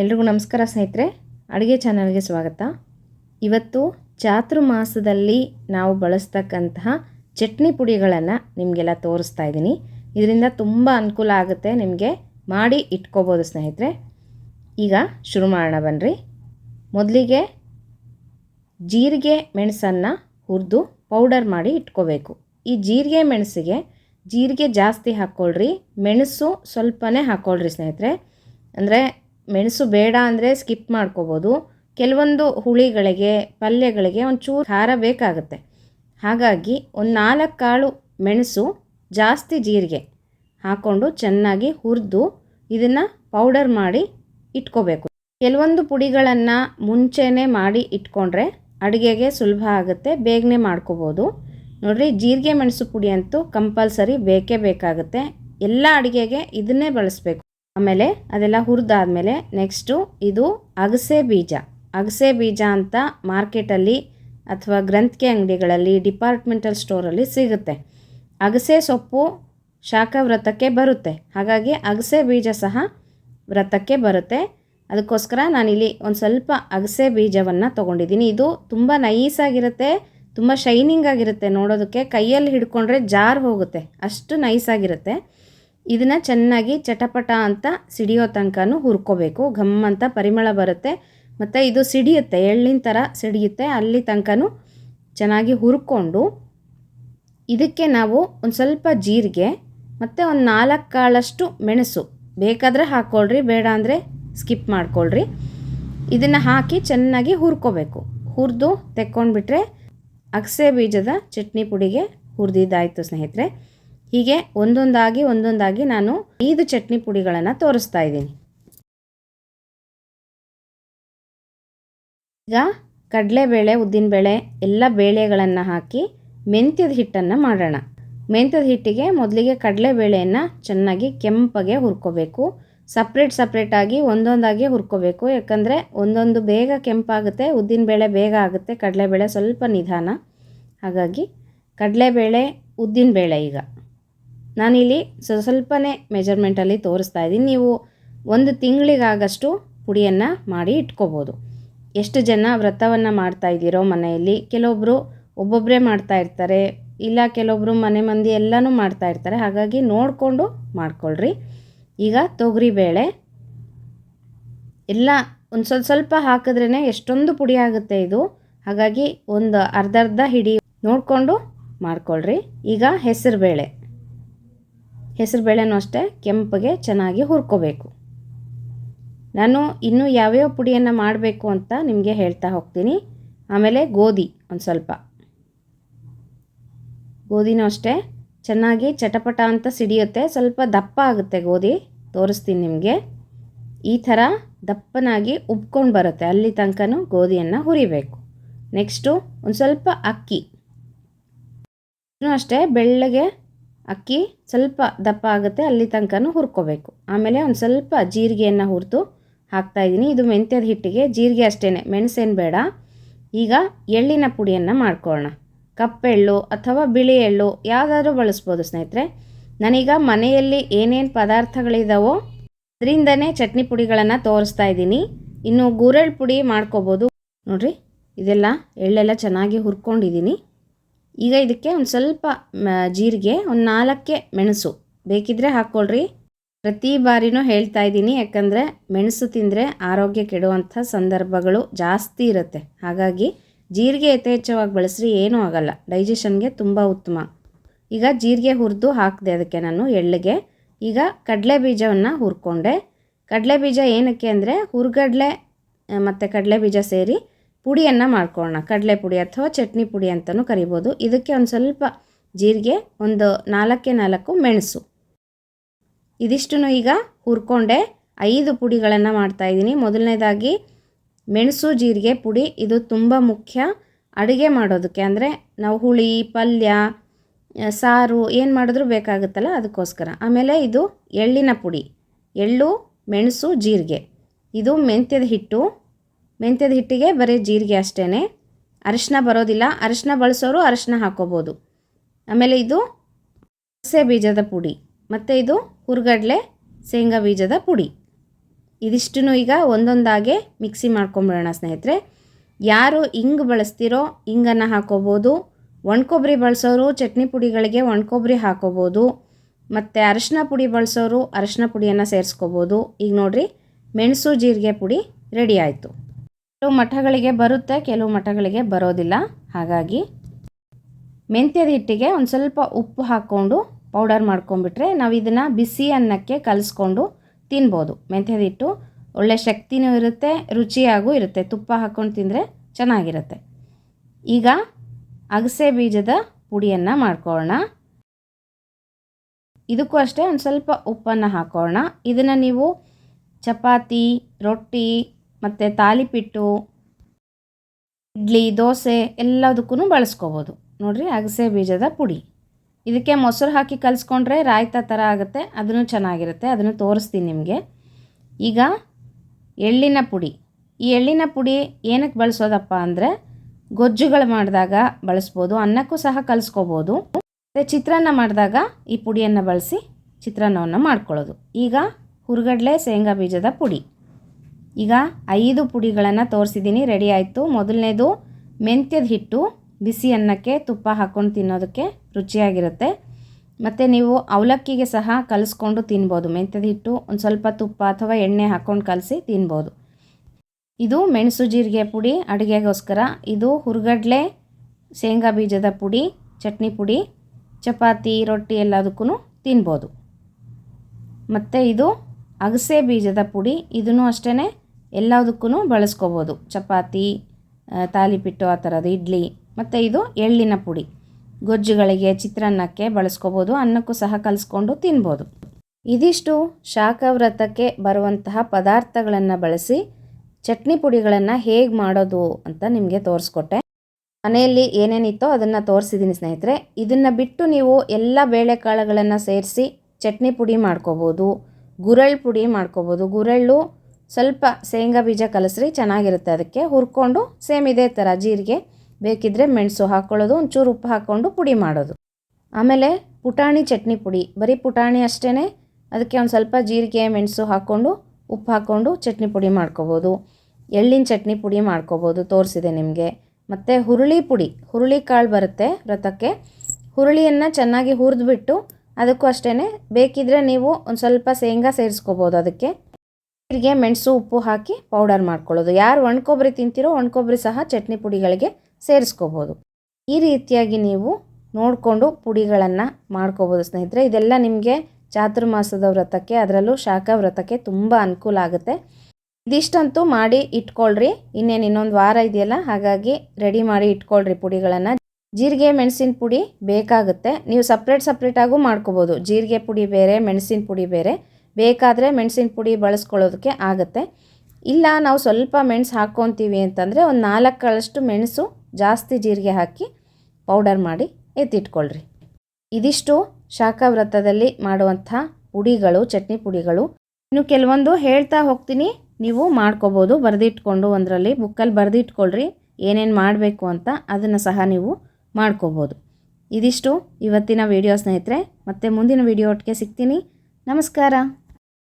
ಎಲ್ರಿಗೂ ನಮಸ್ಕಾರ ಸ್ನೇಹಿತರೆ. ಅಡುಗೆ ಚಾನಲ್ಗೆ ಸ್ವಾಗತ. ಇವತ್ತು ಚಾತುರ್ಮಾಸದಲ್ಲಿ ನಾವು ಬಳಸ್ತಕ್ಕಂತಹ ಚಟ್ನಿ ಪುಡಿಗಳನ್ನು ನಿಮಗೆಲ್ಲ ತೋರಿಸ್ತಾ ಇದ್ದೀನಿ. ಇದರಿಂದ ತುಂಬ ಅನುಕೂಲ ಆಗುತ್ತೆ. ನಿಮಗೆ ಮಾಡಿ ಇಟ್ಕೋಬೋದು ಸ್ನೇಹಿತರೆ. ಈಗ ಶುರು ಮಾಡೋಣ ಬನ್ನಿರಿ ಮೊದಲಿಗೆ ಜೀರಿಗೆ ಮೆಣಸನ್ನು ಹುರಿದು ಪೌಡರ್ ಮಾಡಿ ಇಟ್ಕೋಬೇಕು. ಈ ಜೀರಿಗೆ ಮೆಣಸಿಗೆ ಜೀರಿಗೆ ಜಾಸ್ತಿ ಹಾಕ್ಕೊಳ್ರಿ. ಮೆಣಸು ಸ್ವಲ್ಪನೇ ಹಾಕ್ಕೊಳ್ರಿ ಸ್ನೇಹಿತರೆ. ಅಂದರೆ ಮೆಣಸು ಬೇಡ ಅಂದರೆ ಸ್ಕಿಪ್ ಮಾಡ್ಕೋಬೋದು. ಕೆಲವೊಂದು ಹುಳಿಗಳಿಗೆ, ಪಲ್ಯಗಳಿಗೆ ಒಂಚೂರು ಖಾರ ಬೇಕಾಗುತ್ತೆ. ಹಾಗಾಗಿ ಒಂದು ನಾಲ್ಕು ಕಾಳು ಮೆಣಸು ಜಾಸ್ತಿ ಜೀರಿಗೆ ಹಾಕ್ಕೊಂಡು ಚೆನ್ನಾಗಿ ಹುರಿದು ಇದನ್ನು ಪೌಡರ್ ಮಾಡಿ ಇಟ್ಕೋಬೇಕು. ಕೆಲವೊಂದು ಪುಡಿಗಳನ್ನು ಮುಂಚೆನೇ ಮಾಡಿ ಇಟ್ಕೊಂಡ್ರೆ ಅಡುಗೆಗೆ ಸುಲಭ ಆಗುತ್ತೆ, ಬೇಗನೆ ಮಾಡ್ಕೋಬೋದು. ನೋಡಿರಿ, ಜೀರಿಗೆ ಮೆಣಸು ಪುಡಿ ಅಂತೂ ಕಂಪಲ್ಸರಿ ಬೇಕೇ ಬೇಕಾಗುತ್ತೆ. ಎಲ್ಲ ಅಡುಗೆಗೆ ಇದನ್ನೇ ಬಳಸಬೇಕು. ಆಮೇಲೆ ಅದೆಲ್ಲ ಹುರಿದಾದ್ಮೇಲೆ ನೆಕ್ಸ್ಟು ಇದು ಅಗಸೆ ಬೀಜ. ಅಗಸೆ ಬೀಜ ಅಂತ ಮಾರ್ಕೆಟಲ್ಲಿ ಅಥವಾ ಗ್ರಂಥಿಕೆ ಅಂಗಡಿಗಳಲ್ಲಿ, ಡಿಪಾರ್ಟ್ಮೆಂಟಲ್ ಸ್ಟೋರಲ್ಲಿ ಸಿಗುತ್ತೆ. ಅಗಸೆ ಸೊಪ್ಪು ಶಾಖ ವ್ರತಕ್ಕೆ ಬರುತ್ತೆ. ಹಾಗಾಗಿ ಅಗಸೆ ಬೀಜ ಸಹ ವ್ರತಕ್ಕೆ ಬರುತ್ತೆ. ಅದಕ್ಕೋಸ್ಕರ ನಾನಿಲ್ಲಿ ಒಂದು ಸ್ವಲ್ಪ ಅಗಸೆ ಬೀಜವನ್ನು ತೊಗೊಂಡಿದ್ದೀನಿ. ಇದು ತುಂಬ ನೈಸಾಗಿರುತ್ತೆ ತುಂಬ ಶೈನಿಂಗ್ ಆಗಿರುತ್ತೆ ನೋಡೋದಕ್ಕೆ. ಕೈಯಲ್ಲಿ ಹಿಡ್ಕೊಂಡ್ರೆ ಜಾರ್ ಹೋಗುತ್ತೆ. ಅಷ್ಟು ನೈಸಾಗಿರುತ್ತೆ ಇದನ್ನು ಚೆನ್ನಾಗಿ ಚಟಪಟ ಅಂತ ಸಿಡಿಯೋ ತನಕನೂ ಹುರ್ಕೋಬೇಕು. ಘಮ್ ಅಂತ ಪರಿಮಳ ಬರುತ್ತೆ. ಮತ್ತು ಇದು ಸಿಡಿಯುತ್ತೆ. ಎಳ್ಳಿನ ಥರ ಸಿಡಿಯುತ್ತೆ. ಅಲ್ಲಿ ತನಕನೂ ಚೆನ್ನಾಗಿ ಹುರ್ಕೊಂಡು ಇದಕ್ಕೆ ನಾವು ಒಂದು ಸ್ವಲ್ಪ ಜೀರಿಗೆ ಮತ್ತು ಒಂದು ನಾಲ್ಕು ಕಾಳಷ್ಟು ಮೆಣಸು. ಬೇಕಾದರೆ ಹಾಕ್ಕೊಳ್ರಿ ಬೇಡ ಅಂದರೆ ಸ್ಕಿಪ್ ಮಾಡ್ಕೊಳ್ರಿ. ಇದನ್ನು ಹಾಕಿ ಚೆನ್ನಾಗಿ ಹುರ್ಕೋಬೇಕು. ಹುರಿದು ತೆಕ್ಕೊಂಡ್ಬಿಟ್ರೆ ಅಗಸೆ ಬೀಜದ ಚಟ್ನಿ ಪುಡಿಗೆ ಹುರಿದಿದ್ದಾಯಿತು ಸ್ನೇಹಿತರೆ. ಹೀಗೆ ಒಂದೊಂದಾಗಿ ಒಂದೊಂದಾಗಿ ನಾನು ಐದು ಚಟ್ನಿ ಪುಡಿಗಳನ್ನು ತೋರಿಸ್ತಾ ಇದ್ದೀನಿ. ಈಗ ಕಡಲೆಬೇಳೆ, ಉದ್ದಿನಬೇಳೆ ಎಲ್ಲ ಬೇಳೆಗಳನ್ನು ಹಾಕಿ ಮೆಂತ್ಯದ ಹಿಟ್ಟನ್ನು ಮಾಡೋಣ. ಮೆಂತ್ಯದ ಹಿಟ್ಟಿಗೆ ಮೊದಲಿಗೆ ಕಡಲೆಬೇಳೆಯನ್ನು ಚೆನ್ನಾಗಿ ಕೆಂಪಗೆ ಹುರ್ಕೋಬೇಕು. ಸಪ್ರೇಟ್ ಸಪ್ರೇಟಾಗಿ ಒಂದೊಂದಾಗಿ ಹುರ್ಕೋಬೇಕು. ಯಾಕಂದರೆ ಒಂದೊಂದು ಬೇಗ ಕೆಂಪಾಗುತ್ತೆ, ಉದ್ದಿನಬೇಳೆ ಬೇಗ ಆಗುತ್ತೆ, ಕಡಲೆಬೇಳೆ ಸ್ವಲ್ಪ ನಿಧಾನ. ಹಾಗಾಗಿ ಕಡಲೆಬೇಳೆ, ಉದ್ದಿನಬೇಳೆ ಈಗ. ನಾನಿಲ್ಲಿ ಸ್ವ ಸ್ವಲ್ಪನೇ ಮೆಜರ್ಮೆಂಟಲ್ಲಿ ತೋರಿಸ್ತಾ ಇದ್ದೀನಿ. ನೀವು ಒಂದು ತಿಂಗಳಿಗಾಗಷ್ಟು ಪುಡಿಯನ್ನು ಮಾಡಿ ಇಟ್ಕೋಬೋದು. ಎಷ್ಟು ಜನ ವ್ರತವನ್ನು ಮಾಡ್ತಾ ಇದ್ದೀರೋ ಮನೆಯಲ್ಲಿ ಕೆಲವೊಬ್ಬರು ಒಬ್ಬೊಬ್ಬರೇ ಮಾಡ್ತಾ ಇರ್ತಾರೆ, ಇಲ್ಲ ಕೆಲವೊಬ್ಬರು ಮನೆ ಮಂದಿ ಎಲ್ಲನೂ ಮಾಡ್ತಾ ಇರ್ತಾರೆ, ಹಾಗಾಗಿ ನೋಡಿಕೊಂಡು ಮಾಡ್ಕೊಳ್ರಿ. ಈಗ ತೊಗರಿಬೇಳೆ ಎಲ್ಲ ಒಂದು ಸ್ವಲ್ಪ ಸ್ವಲ್ಪ ಹಾಕಿದ್ರೇ ಎಷ್ಟೊಂದು ಪುಡಿ ಆಗುತ್ತೆ ಇದು. ಹಾಗಾಗಿ ಒಂದು ಅರ್ಧ ಅರ್ಧ ಹಿಡಿ ನೋಡಿಕೊಂಡು ಮಾಡ್ಕೊಳ್ರಿ. ಈಗ ಹೆಸರುಬೇಳೆ ಹೆಸರುಬೇಳೆನೂ ಅಷ್ಟೇ ಕೆಂಪಗೆ ಚೆನ್ನಾಗಿ ಹುರ್ಕೋಬೇಕು. ನಾನು ಇನ್ನೂ ಯಾವ್ಯಾವ ಪುಡಿಯನ್ನು ಮಾಡಬೇಕು ಅಂತ ನಿಮಗೆ ಹೇಳ್ತಾ ಹೋಗ್ತೀನಿ. ಆಮೇಲೆ ಗೋಧಿ ಒಂದು ಸ್ವಲ್ಪ. ಗೋಧಿನೂ ಅಷ್ಟೇ. ಚೆನ್ನಾಗಿ ಚಟಪಟ ಅಂತ ಸಿಡಿಯುತ್ತೆ. ಸ್ವಲ್ಪ ದಪ್ಪ ಆಗುತ್ತೆ ಗೋಧಿ. ತೋರಿಸ್ತೀನಿ ನಿಮಗೆ. ಈ ಥರ ದಪ್ಪನಾಗಿ ಉಬ್ಕೊಂಡು ಬರುತ್ತೆ. ಅಲ್ಲಿ ತನಕನೂ ಗೋಧಿಯನ್ನು ಹುರಿಬೇಕು. ನೆಕ್ಸ್ಟು ಒಂದು ಸ್ವಲ್ಪ ಅಕ್ಕಿ. ಅಷ್ಟೇ ಬೆಳ್ಳಗೆ ಅಕ್ಕಿ ಸ್ವಲ್ಪ ದಪ್ಪ ಆಗುತ್ತೆ, ಅಲ್ಲಿ ತನಕನೂ ಹುರ್ಕೋಬೇಕು. ಆಮೇಲೆ ಒಂದು ಸ್ವಲ್ಪ ಜೀರಿಗೆಯನ್ನು ಹುರಿದು ಹಾಕ್ತಾಯಿದ್ದೀನಿ ಇದು ಮೆಂತ್ಯದ ಹಿಟ್ಟಿಗೆ. ಜೀರಿಗೆ ಅಷ್ಟೇ ಮೆಣಸೇನು ಬೇಡ. ಈಗ ಎಳ್ಳಿನ ಪುಡಿಯನ್ನು ಮಾಡ್ಕೊಳ್ಳೋಣ. ಕಪ್ಪೆಳ್ಳು ಅಥವಾ ಬಿಳಿ ಎಳ್ಳು ಯಾವುದಾದ್ರೂ ಬಳಸ್ಬೋದು ಸ್ನೇಹಿತರೆ. ನಾನೀಗ ಮನೆಯಲ್ಲಿ ಏನೇನು ಪದಾರ್ಥಗಳಿದಾವೋ ಅದರಿಂದನೇ ಚಟ್ನಿ ಪುಡಿಗಳನ್ನು ತೋರಿಸ್ತಾ ಇದ್ದೀನಿ. ಇನ್ನು ಗೂರೆಳ್ ಪುಡಿ ಮಾಡ್ಕೋಬೋದು. ನೋಡಿರಿ, ಇದೆಲ್ಲ ಎಳ್ಳೆಲ್ಲ ಚೆನ್ನಾಗಿ ಹುರ್ಕೊಂಡಿದ್ದೀನಿ. ಈಗ ಇದಕ್ಕೆ ಒಂದು ಸ್ವಲ್ಪ ಜೀರಿಗೆ, ಒಂದು ನಾಲ್ಕೇ ಮೆಣಸು ಬೇಕಿದ್ದರೆ ಹಾಕ್ಕೊಳ್ರಿ ಪ್ರತಿ ಬಾರಿನೂ ಹೇಳ್ತಾ ಇದ್ದೀನಿ, ಯಾಕಂದರೆ ಮೆಣಸು ತಿಂದರೆ ಆರೋಗ್ಯ ಕೆಡುವಂಥ ಸಂದರ್ಭಗಳು ಜಾಸ್ತಿ ಇರುತ್ತೆ. ಹಾಗಾಗಿ ಜೀರಿಗೆ ಯಥೇಚ್ಛವಾಗಿ ಬಳಸ್ರಿ, ಏನೂ ಆಗಲ್ಲ. ಡೈಜೆಷನ್ಗೆ ತುಂಬ ಉತ್ತಮ. ಈಗ ಜೀರಿಗೆ ಹುರಿದು ಹಾಕಿದೆ ಅದಕ್ಕೆ ನಾನು ಎಳ್ಳಿಗೆ. ಈಗ ಕಡಲೆ ಬೀಜವನ್ನು ಹುರ್ಕೊಂಡೆ. ಕಡಲೆ ಬೀಜ ಏನಕ್ಕೆ ಅಂದರೆ ಹುರ್ಗಡ್ಲೆ, ಮತ್ತು ಕಡಲೆ ಬೀಜ ಸೇರಿ ಪುಡಿಯನ್ನು ಮಾಡ್ಕೊಳ್ಳೋಣ ಕಡಲೆ ಪುಡಿ ಅಥವಾ ಚಟ್ನಿ ಪುಡಿ ಅಂತಲೂ ಕರಿಬೋದು. ಇದಕ್ಕೆ ಒಂದು ಸ್ವಲ್ಪ ಜೀರಿಗೆ, ಒಂದು ನಾಲ್ಕೇ ನಾಲ್ಕು ಮೆಣಸು. ಇದಿಷ್ಟು ಈಗ ಹುರ್ಕೊಂಡೆ ಐದು ಪುಡಿಗಳನ್ನು ಮಾಡ್ತಾಯಿದ್ದೀನಿ ಮೊದಲನೇದಾಗಿ ಮೆಣಸು, ಜೀರಿಗೆ, ಪುಡಿ ಇದು ತುಂಬ ಮುಖ್ಯ. ಅಡುಗೆ ಮಾಡೋದಕ್ಕೆ ಅಂದರೆ ನಾವು ಹುಳಿ, ಪಲ್ಯ ಸಾರು ಏನು ಮಾಡಿದ್ರೂ ಬೇಕಾಗುತ್ತಲ್ಲ ಅದಕ್ಕೋಸ್ಕರ. ಆಮೇಲೆ ಇದು ಎಳ್ಳಿನ ಪುಡಿ. ಎಳ್ಳು, ಮೆಣಸು, ಜೀರಿಗೆ. ಇದು ಮೆಂತ್ಯದ ಹಿಟ್ಟು. ಮೆಂತ್ಯದ ಹಿಟ್ಟಿಗೆ ಬರೀ ಜೀರಿಗೆ ಅಷ್ಟೇ ಅರಿಶಿನ ಬರೋದಿಲ್ಲ. ಅರಿಶಿನ ಬಳಸೋರು ಅರಿಶಿನ ಹಾಕೋಬೋದು. ಆಮೇಲೆ ಇದು ಅಗಸೆ ಬೀಜದ ಪುಡಿ. ಮತ್ತು ಇದು ಹುರ್ಗಡ್ಲೆ ಶೇಂಗಾ ಬೀಜದ ಪುಡಿ. ಇದಿಷ್ಟನ್ನು ಈಗ ಒಂದೊಂದಾಗೆ ಮಿಕ್ಸಿ ಮಾಡ್ಕೊಂಬಿಡೋಣ ಸ್ನೇಹಿತರೆ. ಯಾರು ಹಿಂಗ್ ಬಳಸ್ತೀರೋ ಹಿಂಗನ್ನು ಹಾಕೋಬೋದು. ಒಣಕೊಬ್ಬರಿ ಬಳಸೋರು ಚಟ್ನಿ ಪುಡಿಗಳಿಗೆ ಒಣಕೊಬ್ಬರಿ ಹಾಕೋಬೋದು. ಮತ್ತು ಅರಿಶಿನ ಪುಡಿ ಬಳಸೋರು ಅರಿಶಿನ ಪುಡಿಯನ್ನು ಸೇರಿಸ್ಕೋಬೋದು. ಈಗ ನೋಡಿರಿ, ಮೆಣಸು ಜೀರಿಗೆ ಪುಡಿ ರೆಡಿ ಆಯಿತು. ಕೆಲವು ಮಠಗಳಿಗೆ ಬರುತ್ತೆ, ಕೆಲವು ಮಠಗಳಿಗೆ ಬರೋದಿಲ್ಲ. ಹಾಗಾಗಿ ಮೆಂತ್ಯದ ಹಿಟ್ಟಿಗೆ ಒಂದು ಸ್ವಲ್ಪ ಉಪ್ಪು ಹಾಕ್ಕೊಂಡು ಪೌಡರ್ ಮಾಡ್ಕೊಂಡ್ಬಿಟ್ರೆ ನಾವು ಇದನ್ನು ಬಿಸಿ ಅನ್ನಕ್ಕೆ ಕಲಿಸ್ಕೊಂಡು ತಿನ್ಬೋದು. ಮೆಂತ್ಯದ ಹಿಟ್ಟು ಒಳ್ಳೆ ಶಕ್ತಿನೂ ಇರುತ್ತೆ, ರುಚಿಯಾಗೂ ಇರುತ್ತೆ. ತುಪ್ಪ ಹಾಕ್ಕೊಂಡು ತಿಂದರೆ ಚೆನ್ನಾಗಿರುತ್ತೆ. ಈಗ ಅಗಸೆ ಬೀಜದ ಪುಡಿಯನ್ನು ಮಾಡ್ಕೊಳ್ಳೋಣ. ಇದಕ್ಕೂ ಅಷ್ಟೇ ಒಂದು ಸ್ವಲ್ಪ ಉಪ್ಪನ್ನು ಹಾಕೋಣ ಇದನ್ನು ನೀವು ಚಪಾತಿ, ರೊಟ್ಟಿ ಮತ್ತು ತಾಲಿಪಿಟ್ಟು, ಇಡ್ಲಿ, ದೋಸೆ ಎಲ್ಲದಕ್ಕೂ ಬಳಸ್ಕೋಬೋದು. ನೋಡಿರಿ ಅಗಸೆ ಬೀಜದ ಪುಡಿ. ಇದಕ್ಕೆ ಮೊಸರು ಹಾಕಿ ಕಲಿಸ್ಕೊಂಡ್ರೆ ರಾಯ್ತ ಥರ ಆಗುತ್ತೆ, ಅದನ್ನು ಚೆನ್ನಾಗಿರುತ್ತೆ, ಅದನ್ನು ತೋರಿಸ್ತೀನಿ ನಿಮಗೆ. ಈಗ ಎಳ್ಳಿನ ಪುಡಿ. ಈ ಎಳ್ಳಿನ ಪುಡಿ ಏನಕ್ಕೆ ಬಳಸೋದಪ್ಪ ಅಂದರೆ ಗೊಜ್ಜುಗಳು ಮಾಡಿದಾಗ ಬಳಸ್ಬೋದು, ಅನ್ನಕ್ಕೂ ಸಹ ಕಲಿಸ್ಕೋಬೋದು. ಮತ್ತು ಚಿತ್ರಾನ್ನ ಮಾಡಿದಾಗ ಈ ಪುಡಿಯನ್ನು ಬಳಸಿ ಚಿತ್ರಾನ್ನವನ್ನು ಮಾಡ್ಕೊಳ್ಳೋದು. ಈಗ ಹುರ್ಗಡ್ಲೆ, ಶೇಂಗಾ ಬೀಜದ ಪುಡಿ. ಈಗ ಐದು ಪುಡಿಗಳನ್ನು ತೋರಿಸಿದ್ದೀನಿ ರೆಡಿ ಆಯಿತು. ಮೊದಲನೇದು ಮೆಂತ್ಯದ ಹಿಟ್ಟು, ಬಿಸಿ ಅನ್ನಕ್ಕೆ ತುಪ್ಪ ಹಾಕ್ಕೊಂಡು ತಿನ್ನೋದಕ್ಕೆ ರುಚಿಯಾಗಿರುತ್ತೆ. ಮತ್ತು ನೀವು ಅವಲಕ್ಕಿಗೆ ಸಹ ಕಲಿಸ್ಕೊಂಡು ತಿನ್ಬೋದು. ಮೆಂತ್ಯದ ಹಿಟ್ಟು ಒಂದು ಸ್ವಲ್ಪ ತುಪ್ಪ ಅಥವಾ ಎಣ್ಣೆ ಹಾಕ್ಕೊಂಡು ಕಲಸಿ ತಿನ್ಬೋದು. ಇದು ಮೆಣಸು ಜೀರಿಗೆ ಪುಡಿ, ಅಡುಗೆಗೋಸ್ಕರ. ಇದು ಹುರ್ಗಡ್ಲೆ, ಶೇಂಗಾ ಬೀಜದ ಪುಡಿ, ಚಟ್ನಿ ಪುಡಿ, ಚಪಾತಿ, ರೊಟ್ಟಿ ಎಲ್ಲದಕ್ಕೂ ತಿನ್ಬೋದು. ಮತ್ತು ಇದು ಅಗಸೆ ಬೀಜದ ಪುಡಿ. ಇದನ್ನು ಅಷ್ಟೇ ಎಲ್ಲದಕ್ಕೂ ಬಳಸ್ಕೋಬೋದು. ಚಪಾತಿ ತಾಲಿಪಿಟ್ಟು ಆ ಥರದ್ದು ಇಡ್ಲಿ, ಮತ್ತು ಇದು ಎಳ್ಳಿನ ಪುಡಿ. ಗೊಜ್ಜುಗಳಿಗೆ ಚಿತ್ರಾನ್ನಕ್ಕೆ ಬಳಸ್ಕೋಬೋದು, ಅನ್ನಕ್ಕೂ ಸಹ ಕಲಿಸ್ಕೊಂಡು ತಿನ್ಬೋದು. ಇದಿಷ್ಟು ಶಾಖವ್ರತಕ್ಕೆ ಬರುವಂತಹ ಪದಾರ್ಥಗಳನ್ನು ಬಳಸಿ ಚಟ್ನಿ ಪುಡಿಗಳನ್ನು ಹೇಗೆ ಮಾಡೋದು ಅಂತ ನಿಮಗೆ ತೋರಿಸ್ಕೊಟ್ಟೆ. ಮನೆಯಲ್ಲಿ ಏನೇನಿತ್ತೋ ಅದನ್ನು ತೋರಿಸಿದ್ದೀನಿ ಸ್ನೇಹಿತರೆ. ಇದನ್ನು ಬಿಟ್ಟು ನೀವು ಎಲ್ಲ ಬೇಳೆಕಾಳುಗಳನ್ನು ಸೇರಿಸಿ ಚಟ್ನಿ ಪುಡಿ ಮಾಡ್ಕೋಬೋದು, ಗುರಳ್ ಪುಡಿ ಮಾಡ್ಕೋಬೋದು. ಗುರಳ್ಳು ಸ್ವಲ್ಪ ಶೇಂಗಾ ಬೀಜ ಕಲಸ್ರಿ, ಚೆನ್ನಾಗಿರುತ್ತೆ ಅದಕ್ಕೆ. ಹುರ್ಕೊಂಡು ಸೇಮ್ ಇದೇ ಥರ ಜೀರಿಗೆ ಬೇಕಿದ್ದರೆ ಮೆಣಸು ಹಾಕ್ಕೊಳ್ಳೋದು ಒಂಚೂರು ಉಪ್ಪು ಹಾಕ್ಕೊಂಡು ಪುಡಿ ಮಾಡೋದು. ಆಮೇಲೆ ಪುಟಾಣಿ ಚಟ್ನಿ ಪುಡಿ. ಬರೀ ಪುಟಾಣಿ ಅಷ್ಟೇ ಅದಕ್ಕೆ ಒಂದು ಸ್ವಲ್ಪ ಜೀರಿಗೆ, ಮೆಣಸು ಹಾಕ್ಕೊಂಡು ಉಪ್ಪು ಹಾಕ್ಕೊಂಡು ಚಟ್ನಿ ಪುಡಿ ಮಾಡ್ಕೋಬೋದು. ಎಳ್ಳಿನ ಚಟ್ನಿ ಪುಡಿ ಮಾಡ್ಕೋಬೋದು, ತೋರಿಸಿದೆ ನಿಮಗೆ. ಮತ್ತು ಹುರುಳಿ ಪುಡಿ. ಹುರುಳಿ ಕಾಳು ಬರುತ್ತೆ ವ್ರತಕ್ಕೆ ಹುರುಳಿಯನ್ನು ಚೆನ್ನಾಗಿ ಹುರಿದ್ಬಿಟ್ಟು ಅದಕ್ಕೂ ಅಷ್ಟೇ ಬೇಕಿದ್ದರೆ ನೀವು ಒಂದು ಸ್ವಲ್ಪ ಶೇಂಗಾ ಸೇರಿಸ್ಕೋಬೋದು ಅದಕ್ಕೆ. ಜೀರಿಗೆ ಮೆಣಸು, ಉಪ್ಪು ಹಾಕಿ ಪೌಡರ್ ಮಾಡ್ಕೊಳ್ಳೋದು. ಯಾರು ಒಣಕೊಬ್ಬರಿ ತಿಂತೀರೋ ಒಣಕೊಬ್ಬರಿ ಸಹ ಚಟ್ನಿ ಪುಡಿಗಳಿಗೆ ಸೇರಿಸ್ಕೋಬೋದು. ಈ ರೀತಿಯಾಗಿ ನೀವು ನೋಡಿಕೊಂಡು ಪುಡಿಗಳನ್ನು ಮಾಡ್ಕೋಬೋದು ಸ್ನೇಹಿತರೆ. ಇದೆಲ್ಲ ನಿಮಗೆ ಚಾತುರ್ಮಾಸದ ವ್ರತಕ್ಕೆ, ಅದರಲ್ಲೂ ಶಾಖ ವ್ರತಕ್ಕೆ ತುಂಬ ಅನುಕೂಲ ಆಗುತ್ತೆ. ಇದಿಷ್ಟಂತೂ ಮಾಡಿ ಇಟ್ಕೊಳ್ರಿ. ಇನ್ನೇನು ಇನ್ನೊಂದು ವಾರ ಇದೆಯಲ್ಲ, ಹಾಗಾಗಿ ರೆಡಿ ಮಾಡಿ ಇಟ್ಕೊಳ್ರಿ ಪುಡಿಗಳನ್ನು. ಜೀರಿಗೆ, ಮೆಣಸಿನ ಪುಡಿ ಬೇಕಾಗುತ್ತೆ. ನೀವು ಸಪ್ರೇಟ್ ಸಪ್ರೇಟಾಗೂ ಮಾಡ್ಕೋಬೋದು. ಜೀರಿಗೆ ಪುಡಿ ಬೇರೆ, ಮೆಣಸಿನ ಪುಡಿ ಬೇರೆ. ಬೇಕಾದರೆ ಮೆಣಸಿನ ಪುಡಿ ಬಳಸ್ಕೊಳ್ಳೋದಕ್ಕೆ ಆಗುತ್ತೆ. ಇಲ್ಲ, ನಾವು ಸ್ವಲ್ಪ ಮೆಣಸು ಹಾಕ್ಕೊತೀವಿ ಅಂತಂದರೆ ಒಂದು ನಾಲ್ಕಳಷ್ಟು ಕಾಳಷ್ಟು ಮೆಣಸು ಜಾಸ್ತಿ ಜೀರಿಗೆ ಹಾಕಿ ಪೌಡರ್ ಮಾಡಿ ಎತ್ತಿಟ್ಕೊಳ್ರಿ. ಇದಿಷ್ಟು ಶಾಖವ್ರತದಲ್ಲಿ ಮಾಡುವಂಥ ಪುಡಿಗಳು, ಚಟ್ನಿ ಪುಡಿಗಳು. ಇನ್ನು ಕೆಲವೊಂದು ಹೇಳ್ತಾ ಹೋಗ್ತೀನಿ, ನೀವು ಮಾಡ್ಕೋಬೋದು. ಬರೆದಿಟ್ಕೊಂಡು ಒಂದರಲ್ಲಿ ಬುಕ್ಕಲ್ಲಿ ಬರೆದಿಟ್ಕೊಳ್ರಿ, ಏನೇನು ಮಾಡಬೇಕು ಅಂತ ಅದನ್ನು ಸಹ ನೀವು ಮಾಡ್ಕೋಬೋದು. ಇದಿಷ್ಟು ಇವತ್ತಿನ ವಿಡಿಯೋ ಸ್ನೇಹಿತರೆ. ಮತ್ತೆ ಮುಂದಿನ ವಿಡಿಯೋ ಒಟ್ಟಿಗೆ ಸಿಗ್ತೀನಿ. ನಮಸ್ಕಾರ.